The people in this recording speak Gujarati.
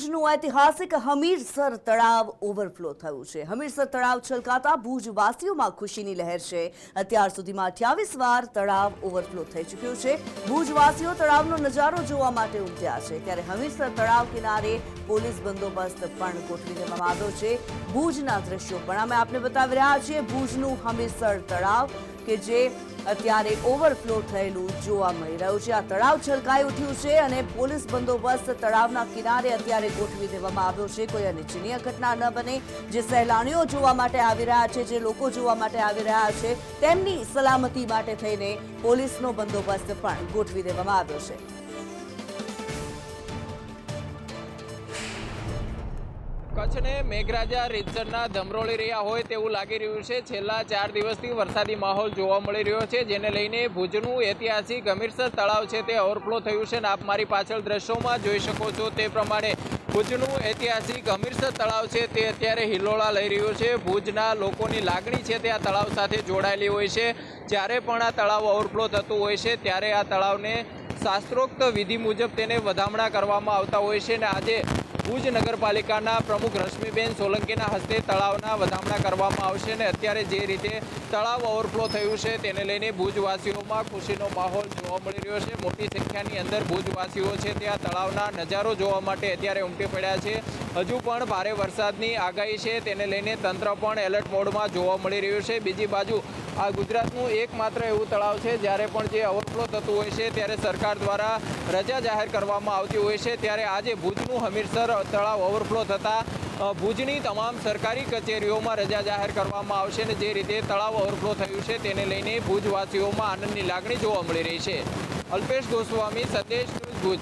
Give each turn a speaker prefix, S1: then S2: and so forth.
S1: ભુજનું ઐતિહાસિક હમીરસર તળાવ ઓવરફ્લો થયું છે. હમીરસર તળાવ છલકાતા ભુજવાસીઓમાં ખુશીની લહેર છે. અત્યાર સુધીમાં અઠ્યાવીસ વાર તળાવ ઓવરફ્લો થઈ ચૂક્યું છે. ભુજવાસીઓ તળાવનો નજારો જોવા માટે ઉમટ્યા છે. ત્યારે હમીરસર તળાવ કિનારે પોલીસ બંદોબસ્ત પણ ગોઠવી દેવામાં આવ્યો છે. ભુજના દ્રશ્યો પણ અમે આપને બતાવી રહ્યા છીએ. ભુજનું હમીરસર તળાવ કે જે અત્યારે ઓવરફ્લો થયેલું જોવા મળી રહ્યું છે. આ તળાવ છલકાઈ ઉઠ્યું છે અને પોલીસ બંદોબસ્ત તળાવના કિનારે અત્યારે ગોઠવી દેવામાં આવ્યો છે. કોઈ અનિચ્છનીય ઘટના ન બને. જે સહેલાણીઓ જોવા માટે આવી રહ્યા છે, જે લોકો જોવા માટે આવી રહ્યા છે, તેમની સલામતી માટે થઈને પોલીસનો બંદોબસ્ત પણ ગોઠવી દેવામાં આવ્યો છે.
S2: કચ્છને મેઘરાજા રીતસરના ધમરોળી રહ્યા હોય તેવું લાગી રહ્યું છે. છેલ્લા ચાર દિવસથી વરસાદી માહોલ જોવા મળી રહ્યો છે, જેને લઈને ભુજનું ઐતિહાસિક ગમીરસર તળાવ છે તે ઓવરફ્લો થયું છે અને આપ મારી પાછળ દ્રશ્યોમાં જોઈ શકો છો તે પ્રમાણે ભુજનું ઐતિહાસિક ગમીરસર તળાવ છે તે અત્યારે હિલોળા લઈ રહ્યું છે. ભુજના લોકોની લાગણી છે તે આ તળાવ સાથે જોડાયેલી હોય છે. જ્યારે પણ આ તળાવ ઓવરફ્લો થતું હોય છે, ત્યારે આ તળાવને શાસ્ત્રોક્ત વિધિ મુજબ તેને વધામણા કરવામાં આવતા હોય છે અને આજે ભુજ નગરપાલિકાના પ્રમુખ રશ્મિબેન સોલંકીના હસ્તે તળાવના વધામણા કરવામાં આવશે અને અત્યારે જે રીતે તળાવ ઓવરફ્લો થયું છે. તેને લઈને ભુજવાસીઓમાં ખુશીનો માહોલ જોવા મળી રહ્યો છે. મોટી સંખ્યાની અંદર ભુજવાસીઓ છે. તે આ તળાવના નજારો જોવા માટે અત્યારે ઉમટી પડ્યા છે. હજુ પણ ભારે વરસાદની આગાહી છે. તેને લઈને તંત્ર પણ એલર્ટ મોડમાં જોવા મળી રહ્યું છે. બીજી બાજુ આ ગુજરાતનું એકમાત્ર એવું તળાવ છે. જ્યારે પણ જે ઓવરફ્લો થતું હોય છે, ત્યારે સરકાર દ્વારા રજા જાહેર કરવામાં આવતી હોય છે. ત્યારે આજે ભુજનું હમીરસર તળાવ ઓવરફ્લો થતાં ભુજની તમામ સરકારી કચેરીઓમાં રજા જાહેર કરવામાં આવશે અને જે રીતે તળાવ ઓવરફ્લો થયું છે તેને લઈને ભુજવાસીઓમાં આનંદની લાગણી જોવા મળી રહી છે. અલ્પેશ ગોસ્વામી, સંદેશ ભુજ.